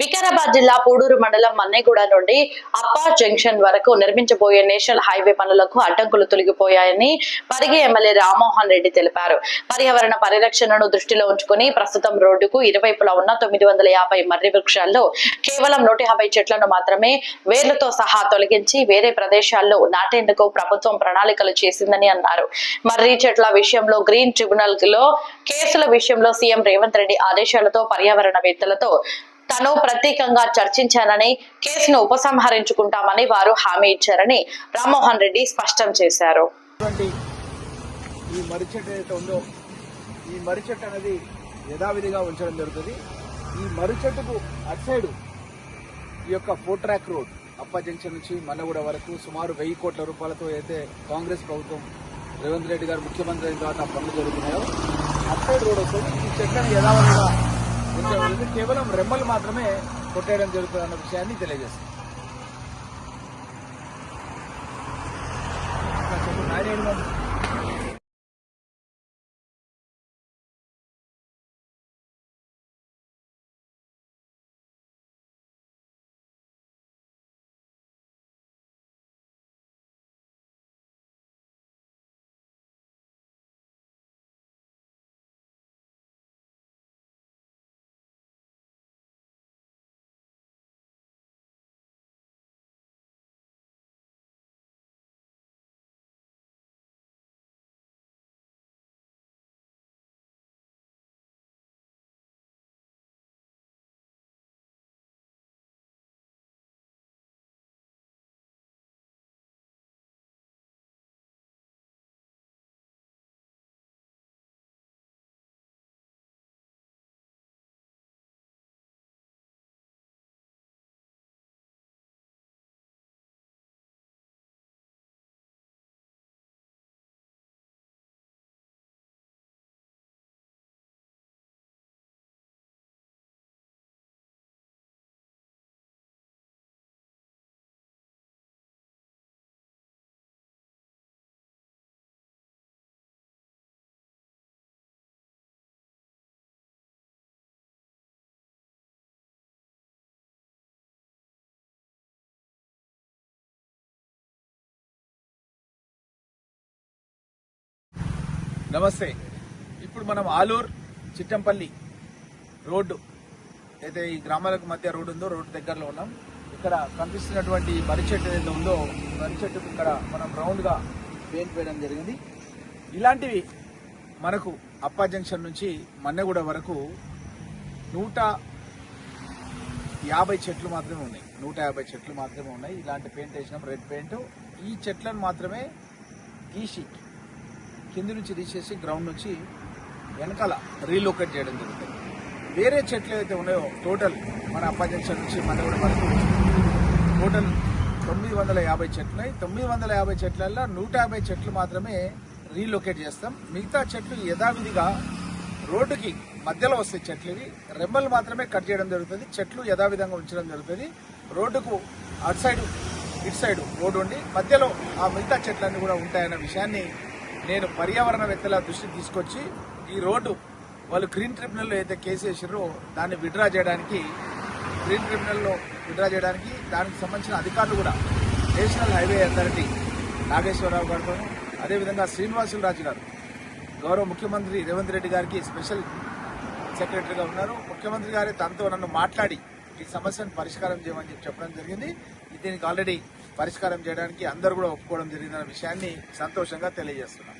వికారాబాద్ జిల్లా పూడూరు మండలం మన్నేగూడ నుండి అప్పా జంక్షన్ వరకు నిర్మించబోయే నేషనల్ హైవే పనులకు అడ్డంకులు తొలగిపోయాయని పరిగి ఎమ్మెల్యే రామ్మోహన్ రెడ్డి తెలిపారు. పర్యావరణ పరిరక్షణను దృష్టిలో ఉంచుకుని ప్రస్తుతం రోడ్డుకు ఇరువైపులా ఉన్న తొమ్మిది వందల యాభై మర్రి వృక్షాల్లో కేవలం నూట యాభై చెట్లను మాత్రమే వేర్లతో సహా తొలగించి వేరే ప్రదేశాల్లో నాటేందుకు ప్రభుత్వం ప్రణాళికలు చేసిందని అన్నారు. మర్రి చెట్ల విషయంలో గ్రీన్ ట్రిబ్యునల్లో కేసుల విషయంలో సీఎం రేవంత్ రెడ్డి ఆదేశాలతో పర్యావరణవేత్తలతో తను ప్రత్యేకంగా చర్చించానని కేసును ఉపసంహరించుకుంటామని వారు హామీ ఇచ్చారని రామ్మోహన్ రెడ్డి స్పష్టం చేశారు. ఈ మర్రి చెట్టు ఏదైతే ఉందో ఈ మర్రి చెట్టు అనేది యథావిధిగా ఉంచడం జరుగుతుంది. ఈ మర్రి చెట్టుకు అటు సైడు ఈ యొక్క four track road Appa junction నుంచి మన్నగూడ వరకు సుమారు వెయ్యి కోట్ల రూపాయలతో అయితే కాంగ్రెస్ ప్రభుత్వం రేవంత్ రెడ్డి గారు ముఖ్యమంత్రి అయిన తర్వాత పనులు జరుగుతున్నాయో అటు సైడ్ రోడ్ వస్తుంది. ఈ చెట్లను యథావిధిగా ఉంచడం కేవలం రెమ్మలు మాత్రమే కొట్టేయడం జరుగుతుంది అన్న విషయాన్ని తెలియజేస్తుంది. చెప్పు, నమస్తే. ఇప్పుడు మనం ఆలూర్ చిట్టంపల్లి రోడ్డు అయితే ఈ గ్రామాలకు మధ్య రోడ్డు ఉందో రోడ్డు దగ్గరలో ఉన్నాం. ఇక్కడ కనిపిస్తున్నటువంటి మర్రి చెట్టు ఏదైతే ఉందో ఈ మర్రి చెట్టుకు ఇక్కడ మనం రౌండ్గా పెయింట్ వేయడం జరిగింది. ఇలాంటివి మనకు అప్పా జంక్షన్ నుంచి మన్నెగూడ వరకు నూట యాభై చెట్లు మాత్రమే ఉన్నాయి. నూట యాభై చెట్లు మాత్రమే ఉన్నాయి. ఇలాంటి పెయింట్ వేసినాం రెడ్ పెయింట్ ఈ చెట్లను మాత్రమే గీసి కింది నుంచి తీసేసి గ్రౌండ్ నుంచి వెనకాల రీలొకేట్ చేయడం జరుగుతుంది. వేరే చెట్లు ఏవైతే ఉన్నాయో టోటల్ మన అప్పా జంక్షన్ నుంచి మన కూడా వరకు టోటల్ తొమ్మిది వందల యాభై చెట్లు ఉన్నాయి. తొమ్మిది వందల యాభై చెట్లల్లో నూట యాభై చెట్లు మాత్రమే రీలొకేట్ చేస్తాం. మిగతా చెట్లు యథావిధిగా రోడ్డుకి మధ్యలో వస్తాయి చెట్లు ఇవి. రెమ్మలు మాత్రమే కట్ చేయడం జరుగుతుంది. చెట్లు యథావిధంగా ఉంచడం జరుగుతుంది. రోడ్డుకు అటు సైడు ఇటు సైడ్ రోడ్డు ఉండి మధ్యలో ఆ మిగతా చెట్లన్నీ కూడా ఉంటాయన్న విషయాన్ని నేను పర్యావరణవేత్తల దృష్టికి తీసుకొచ్చి ఈ రోడ్డు వాళ్ళు గ్రీన్ ట్రిబ్యునల్లో అయితే కేసు వేసారో దాన్ని విడ్రా చేయడానికి గ్రీన్ ట్రిబ్యునల్లో విడ్రా చేయడానికి దానికి సంబంధించిన అధికారులు కూడా నేషనల్ హైవే అథారిటీ నాగేశ్వరరావు గారితో అదేవిధంగా శ్రీనివాసులు రాజు గారు గౌరవ ముఖ్యమంత్రి రేవంత్ రెడ్డి గారికి స్పెషల్ సెక్రటరీగా ఉన్నారు. ముఖ్యమంత్రి గారే తనతో నన్ను మాట్లాడి ఈ సమస్యను పరిష్కారం చేయమని చెప్పి చెప్పడం జరిగింది. దీనికి ఆల్రెడీ పరిష్కారం చేయడానికి అందరూ కూడా ఒప్పుకోవడం జరిగిందన్న విషయాన్ని సంతోషంగా తెలియజేస్తున్నాం.